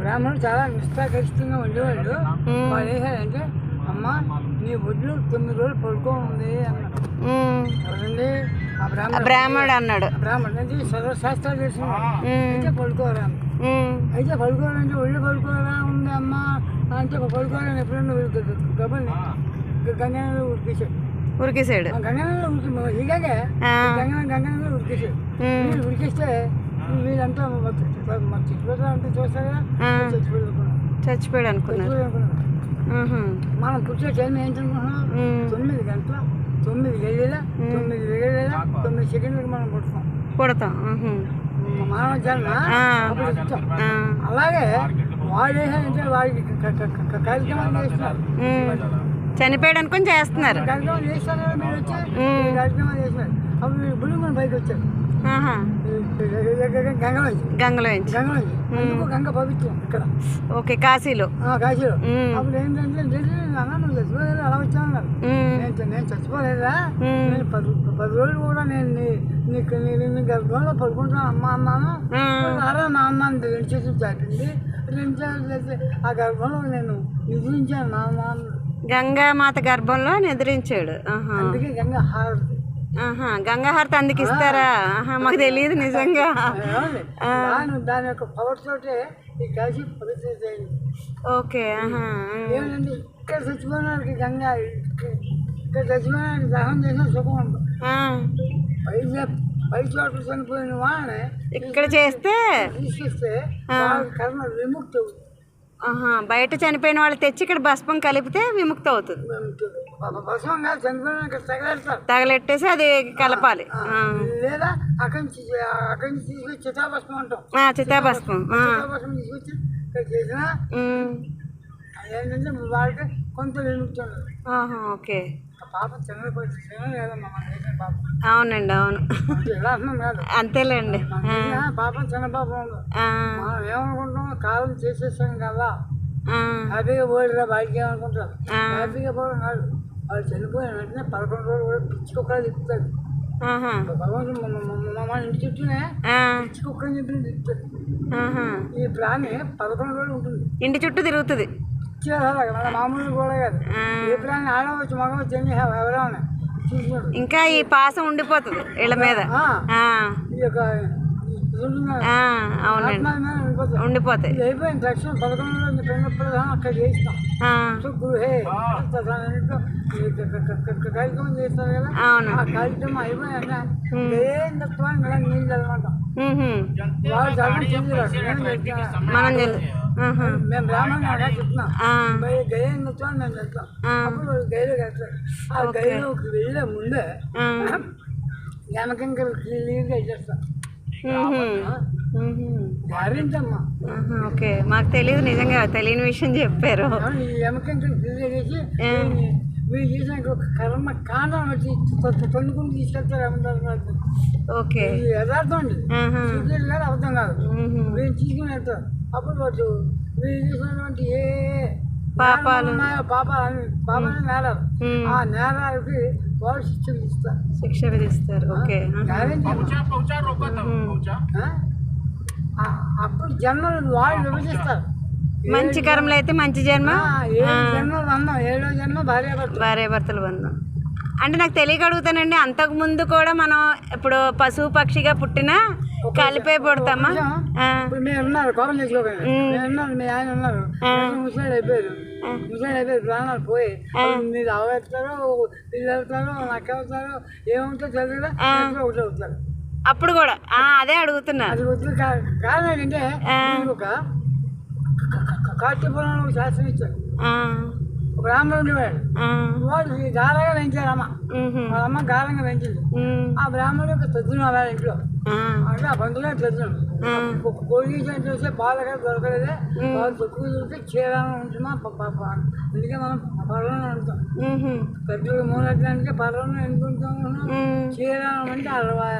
బ్రాహ్మణులు చాలా నిష్ఠాగరిష్టంగా ఉండేవాళ్ళు. వాళ్ళు ఏంటంటే అమ్మ నీ ఒడ్లు తొమ్మిది రోజులు పడుకో ఉంది. ఎవరండి? ఆ ఆ బ్రాహ్మణ బ్రాహ్మడు అన్నాడు. బ్రాహ్మణుడు అంటే సర్వశాస్త్రాలు తెలిసిన ఉమ్, అయితే పడుకోరా. అయితే పడుకోవాలంటే ఒళ్ళు పడుకోరా? ఉంది అమ్మ? అంటే పడుకోవాలని ఎప్పుడన్నా గబని గంగనలో ఉడికేసాడు ఉరికేసాడు గంగనలో ఉడికి ఇలాగే ఆ, గంగన గంగనలో ఉడికేసాడు ఉమ్, వీళ్ళు ఉడికిస్తే వీళ్ళంతా మా చుట్టుపక్కల మా చుట్టుపక్కల అంతా చూస్తారు కదా ఆ, చచ్చిపోయి అనుకున్నాం చచ్చిపోయాడు అనుకున్నారు. మనం పుట్టే టైం ఏంటనుకున్నాం ఉమ్, తొమ్మిది గంటల తొమ్మిది గడియల తొమ్మిది గడియల తొమ్మిది సెకండ్లకు మనం పుడతాం. పుడతాం మానవ జన్మ అలాగే వాడు వాడికి కార్యక్రమాలు చేస్తున్నారు. చనిపోయాడు అనుకుని చేస్తున్నారు. కార్యక్రమాలు చేస్తారు కార్యక్రమాలు చేస్తున్నారు అప్పుడు వచ్చారు ఆహా, గంగలోంచి. గంగలో అందుకు గంగ పవిత్రం ఇక్కడ. ఓకే కాశీలో. ఆ, కాశీలో. అప్పుడు ఏంటంటే "లేదు, అన్న నువ్వు చచ్చిపోలేదు అలా వచ్చాను నేను నేను చచ్చిపోలేదా నేను పది పది రోజులు కూడా నేను నీ నీకు నీ నీ- నీ గర్భంలో పడుకుంటాను అమ్మ అన్నాను. అరే మా అమ్మ రెండు చేతులు చాటింది రెండు చేతులు ఆ గర్భంలో నేను నిద్రించాను మా అమ్మ. గంగామాత గర్భంలో నిద్రించాడు. అందుకే గంగ హారతి ఆహా గంగాహారతి అందుకు ఇస్తారా? ఆహా మాకు తెలియదు నిజంగా. ఏమండి? దాని యొక్క పవర్ తోటే ఈ కాశీ పవిత్రత అయింది ఓకే ఆహా ఏమంటే ఇక్కడ చచ్చిపోయినానికి గంగ ఇక్కడ చచ్చిపోయినానికి దహనం చేసిన సుఖం ఉంటుంది ఆ, పై చోట్ల చనిపోయిన వాళ్ళని ఇక్కడ చేస్తే? తీసుకొస్తే కర్మ విముక్తి అవుతుంది. బయట చనిపోయిన వాళ్ళు తెచ్చి ఇక్కడ భస్మం కలిపితే విముక్తి అవుతుంది తగలెట్టేసి అది కలపాలి. లేదా అక్కడి నుంచి అక్కడి నుంచి తీసుకొచ్చి చితాభస్మం అంటాం. ఆ, చితాభస్మం ఆ, చితాభస్మం తీసుకొచ్చి ఇక్కడ చేసినా ఉమ్, ఏంటంటే వాళ్ళకి కొంత విముక్తి ఓకే. అవునండి అవును. అంతేలేండి. పాప చిన్న పాప మనం ఏమనుకుంటాం కాలం చేసేసాం కదా. హ్యాపీగా పోయిరా బయటికి ఏమనుకుంటారు? ఆ. హ్యాపీగా పోవడం కాదు. వాళ్ళు చనిపోయిన వెంటనే పదకొండు రోజులు కూడా పిచ్చి కుక్కలు తిప్పుతాడు భగవంతుడు మన ఇంటి చుట్టూనే పిచ్చి కుక్కని చెప్పి తిప్పుతాడు. ఈ ప్రాణి పదకొండు రోజులు ఉంటుంది. ఇంటి చుట్టూ తిరుగుతుంది. ఇచ్చేలాగా మన మామూలు కూడా కాదు. ప్రాణి ఆడవచ్చు మగవచ్చు ఎన్ని ఎవరైనా చూసినాడు ఇంకా ఈ పాసం ఉండిపోతుంది ఇళ్ళ మీద అవునండి. ఉండిపోతాయి. ఇది అయిపోయిన తక్షణం పదకొండు రోజులు పెళ్ళప్పుడు అక్కడ చేయిస్తాం. గృహే కార్యక్రమం చేస్తారు కదా. అవును. ఆ కార్యక్రమం అయిపోయాక ఏం నీళ్ళు ఉహుం. వాళ్ళు మనం ఆహా, మేము అలా చెప్తున్నాం. ఆ, గయం తత్వాన్ని మేము చెప్తాం. అప్పుడు గైలు కడతారు ఆ గైలోకి వెళ్ళే ముందే ఆ, జనకంకలు క్లియర్గా ఆహా, ఓకే. మాకు తెలియదు నిజంగా తెలియని విషయం చెప్పారు. ఈ ఎమకంకలు క్లియర్ చేసి చేసిన ఒక కర్మ కాండం వచ్చి తొన్నుకుని తీసుకెళ్తారు ఓకే. యథార్థం అండి. అర్థం కాదు. వీళ్ళు తీసుకుని వెళ్తారు. అప్పుడు వీళ్ళు చేసినటువంటి ఏ పాపాలు. పాపాలు పాపాలు నేరాలు. ఆ నేరాలకి వాళ్ళు శిక్ష విధిస్తారు. శిక్ష విధిస్తారు. ఓకే. అప్పుడు జన్మలు వాళ్ళు విభజిస్తారు. మంచి కర్మలు అయితే మంచి జన్మ? జన్మలు అన్నాం ఏడో జన్మ భార్య భార్య భర్తలు బంధం అంటే నాకు తెలియక అడుగుతానండి. అంతకు ముందు కూడా మనం ఇప్పుడు పశువు పక్షిగా పుట్టినా కలిపే పుడతామా ఉన్నారు ఉన్నారు మీ ఆయన ఉన్నారు. ముసలాడు అయిపోయారు. ముసలాడు అయిపోయారు ప్రాణాలు పోయి మీరు అవెత్తారో వీళ్ళు వెళ్తారో నాకు ఒకటి అవుతారు అప్పుడు కూడా అదే అడుగుతున్నా కారణం ఏంటంటే ఒక కార్తీపురంలో శాస్త్రం ఒక బ్రాహ్మణుడు ఉండేవాడు. వాడు గారంగా ఉహుం. వాళ్ళ అమ్మ గారంగా పెంచింది. ఆ బ్రాహ్మణుడు యొక్క తద్దును అలా ఇంట్లో. అంటే ఆ బంధువులే తద్దును ఆ, ఒక కోడి చూస్తే ఎక్కడ దొరకలేదే. పాలు తక్కువ చూస్తే క్షీరంగా ఉంటున్నా. అందుకే మనం పర్వం ఉంటాం. పెద్దలు మూలట్లానికి పర్వం ఎందుకుంటాం క్షీరం అంటే అరవై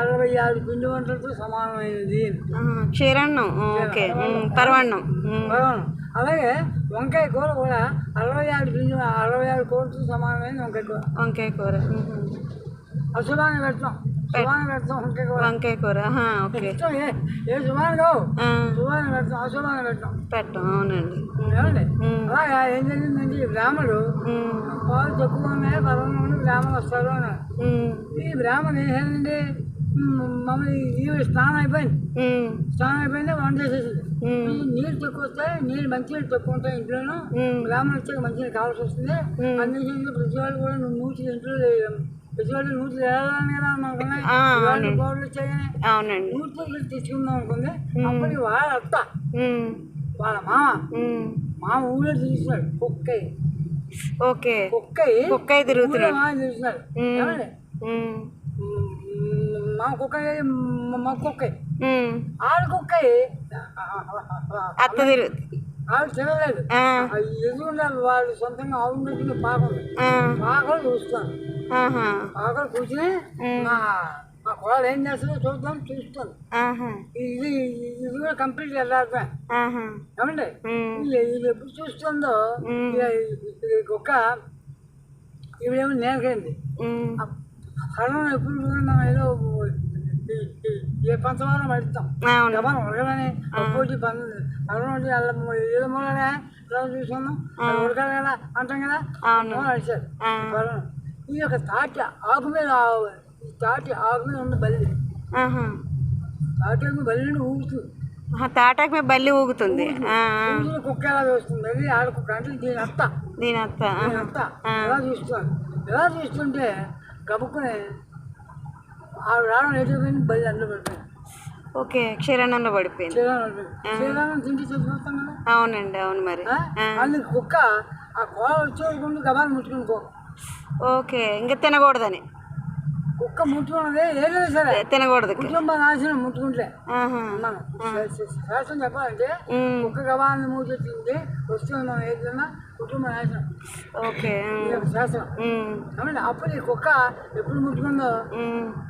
అరవై ఆరు పిండి వంటలతో సమానమైనది క్షీరాన్నం ఓకే. పరవాన్నం అలాగే వంకాయ కూర కూడా అరవై ఆరు పిండి అరవై ఆరు కూరతో సమానమైన వంకాయ కూర. వంకాయ కూర. అశుభాన్ని పెడతాం. శుభాన్ని పెడతాం వంకాయ కూర. వంకాయ కూర ఆహా, ఓకే. ఇష్టం ఏ ఏ శుభాన్ని కావు. ఆ, శుభాన్ని పెడతాం అశుభాన్ని పెడతాం. పెట్టం అవునండి. అలాగా ఏం జరిగిందంటే ఈ బ్రాహ్మడు పాలు తక్కువ ఉన్నాయి మంది బ్రాహ్మణులు వస్తారు అన్నారు ఈ బ్రాహ్మణ్ ఏం మమ్మల్ని ఈవిడ స్నానం అయిపోయింది. స్నానం అయిపోయింది వంట చేసేసింది నీళ్ళు తక్కువ వస్తాయి నీళ్ళు మంచి నీళ్ళు తక్కువ ఉంటాయి ఇంట్లోనూ బ్రాహ్మణ్ వచ్చాక మంచి నీళ్ళు కావాల్సి వస్తుంది. అందుకే ప్రతి వాళ్ళు కూడా నువ్వు నూతి ఇంట్లో ప్రతి వాళ్ళు నూతి వెళ్ళాలని కదా అనుకున్నాయి. గోడలు వచ్చాయని. అవునండి. నూతి దగ్గర తెచ్చుకుందాం అనుకుంది అప్పటికి వాళ్ళ అత్త. వాళ్ళ మామ. మామ ఊళ్ళో తిరుగుతున్నాడు. కుక్కయ్య. ఓకే. కుక్కయ్య కుక్కయ్య తిరుగుతున్నాడు. మ్మ్, మా కుక్కయ్య మా కుక్కయ్య. ఉమ్, ఆడ కుక్కయ్య అత్త తిరుగు ఆవిడ తినలేదు. ఎదురుండాలి వాళ్ళు సొంతంగా ఆవును పెట్టిన పాకం. ఆ, పాకలు చూస్తాను. పాకలు కూర్చుని మా మా కోడలు ఏం చేస్తుందో చూద్దాం చూస్తాను. ఇది ఇది కూడా కంప్లీట్ వెళ్ళాలి ఆహా, ఏమండి? ఇది ఎప్పుడు చూస్తుందో కుక్క ఇవిడేమో నేనకైంది హరణం ఎప్పుడు మనం ఏదో ఏ పంచవారం పడుతాం. అవును. గమనం ఉడకలని ఒక్కోటి పని హరణం అంటే అల్లం ఏదో మూలనే అది ఉడకాలి కదా అంటాం కదా? హరణం. ఈ యొక్క తాటి ఆకు మీద ఈ తాటి ఆకు మీద ఉన్న బల్లి. తాటి ఆకు మీద బల్లి ఊగుతుంది. తాటాకు మీద బల్లి ఊగుతుంది. కుక్క ఎలా చూస్తుంది? అది ఆడ కుక్క అంటే దీని అత్త. దీని అత్త దీని. అత్త. ఎలా చూస్తాను ఎలా చూస్తుంటే గబుక్కుని ఆవిడ రావడం ఎటుపోయింది బల్లి అందులో పడిపోయింది ఓకే క్షీరాన్నంలో పడిపోయింది. తిండి కదా. అవునండి అవును మరి. అందుకు కుక్క ఆ కోడ గబాలు ముట్టుకుని కో ఓకే ఇంకా తినకూడదని. కుక్క ముట్టుకున్నది ఏదైనా సరే. తినకూడదు కుటుంబ నాశనం ముట్టుకుంటే. మనం శాస్త్రం చెప్పాలంటే ఉమ్, కుక్క గబాన్ని మూచెత్తింది వస్తుంది మనం ఏదైనా కుటుంబ నాశనం. ఓకే శాస్త్రం. కాబట్టి అప్పుడు ఈ కుక్క ఎప్పుడు ముట్టుకుందో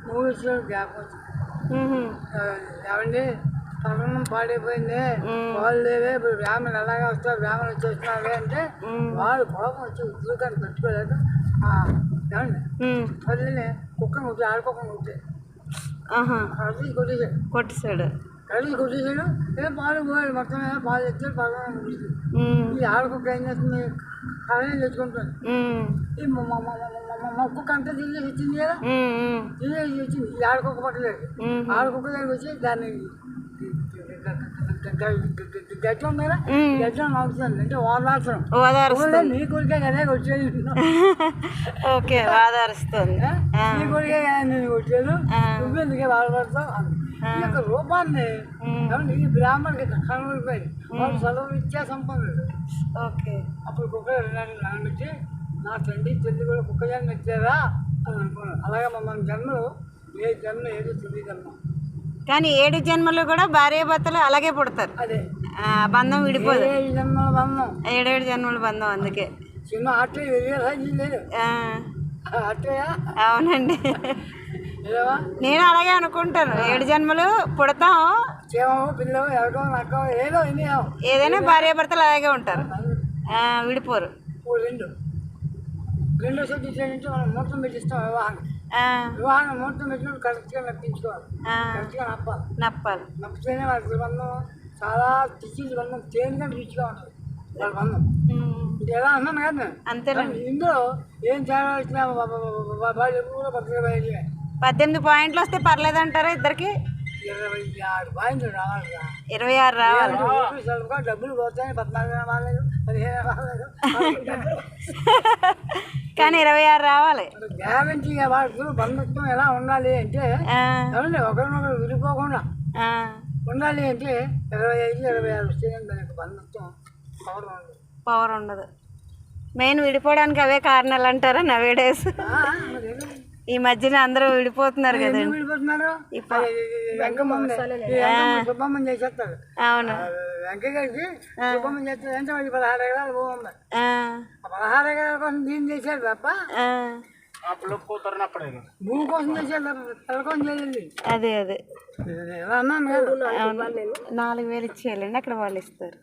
మూడు వచ్చిన జ్ఞాపకం ఏమండి? పట్టణం పాడైపోయింది. వాళ్ళు లేవే. ఇప్పుడు బ్రాహ్మణులు ఎలాగే వస్తారు? బ్రాహ్మణులు వచ్చేస్తున్నారే అంటే. వాళ్ళు కోపం వచ్చి ఉద్యోగాన్ని పెట్టుకోలేక ఆ, ఏమండి ఉమ్, తల్లిని కుక్కను కొట్టి ఆడుకోకుండా కొట్టి ఆహా కలిసి కొట్టేశాడు కొట్టేశాడు కలిసి కొట్టేశాడు ఏ పాలు పోయాడు మొత్తం మీద పాలు తెచ్చాడు పాలు ముగిసింది ఉమ్, ఈ ఆడకుక్క ఏం చేస్తుంది కళని తెచ్చుకుంటుంది ఉమ్, ఈ మొ- మొ- మొ- మొ- మొ- మొ- మొక్కుకు అంతా తిరిగేసి వచ్చింది కదా ఉమ్, ఉమ్, తిరిగేసి వచ్చింది ఈ ఆడకుక్క పక్కలేదు ఉమ్, ఆడకుక్క దగ్గరికి వచ్చి దాన్ని మీద. గట్లం నవ్వుతుంది అంటే ఓదారుస్తుంది నీ కొడుకే కదా వచ్చేది ఓకే వాదారుస్తుంది. ఆ, నీ కొడుకే కదా నేను వచ్చేది ఆ. నువ్వెందుకే బాధపడతావు. ఈ యొక్క రూపాన్ని ఈ బ్రాహ్మణుడికి కనబడిపోయింది వాళ్ళు చదువు ఇచ్చే సంపన్నుడు. ఓకే. అప్పుడు కుక్క నానబెట్టి నా తండ్రి చెల్లి కూడా కుక్క జన్మ ఇచ్చారా అని అనుకున్నాను అలాగే మమ్మల్ని జన్మలు ఏ జన్మ ఏదో తెలియదమ్మా కానీ ఏడు జన్మలు కూడా భార్యాభర్తలు అలాగే పుడతారు. బంధం విడిపోదు. ఏడేడు జన్మల బంధం అందుకే. అవునండి. నేను అలాగే అనుకుంటాను. ఏడు జన్మలు పుడతాం. ఏదైనా భార్యాభర్తలు అలాగే ఉంటారు. విడిపోరు. రెండు. సబ్జెక్ట్ మనం ముహూర్తం పెట్టిస్తాం వివాహం. వివాహం ముహూర్తం పెట్టినప్పుడు కరెక్ట్గా నప్పించుకోవాలి కరెక్ట్గా నప్పాలి నప్పాలి నప్పితేనే వాళ్ళ బంధం చాలా టిచిల్ బంధం తేలిగా రుచిగా ఉంటుంది వాళ్ళ బంధం ఇది ఎలా అన్నాను కదా. అంతేనండి ఇందులో ఏం తేడా వచ్చినా వాళ్ళు పక్కన పద్దెనిమిది పాయింట్లు వస్తే పర్లేదంటారా ఇద్దరికి ఇరవై ఆరు పాయింట్లు రావాలి. ఇరవై ఆరు రావాలి. చదువుకో డబ్బులు పోతాయి పద్నాలుగు రాలేదు పదిహేను రాలేదు కానీ ఇరవై ఆరు రావాలి. గ్యారంటీగా వాడుతూ బంధుత్వం ఎలా ఉండాలి అంటే ఒకరినొకరు విడిపోకుండా ఉండాలి అంటే ఇరవై ఐదు ఇరవై ఆరు వస్తే దానికి బంధుత్వం. పవర్ ఉంది పవర్ ఉండదు. మెయిన్ విడిపోవడానికి అవే కారణాలు అంటారా నవే డేస్ ఈ మధ్యన అందరూ విడిపోతున్నారు కదండి. అవును. పదహారు ఎకరాలు భూమి కోసం దీన్ని చేశారు తప్ప భూమి అదే అదే. నాలుగు వేలు ఇచ్చేయాలండి అక్కడ వాళ్ళు ఇస్తారు.